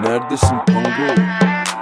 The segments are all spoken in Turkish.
Neredesin Kongo?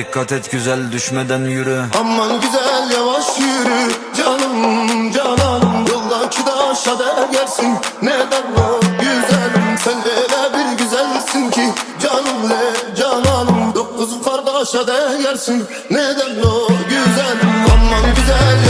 Dikkat et güzel düşmeden yürü. Aman güzel yavaş yürü. Canım cananım Yoldaki taşa değersin neden o güzelim Sen öyle bir güzelsin ki. Canım le cananım Dokuz kardeşe değersin neden o güzelim Aman güzel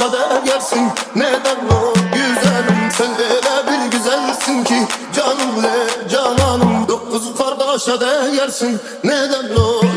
Yoldaki taşa değersin neden o güzelim Sen öyle bir güzelsin ki canım le cananım Dokuz kardeşe değersin neden o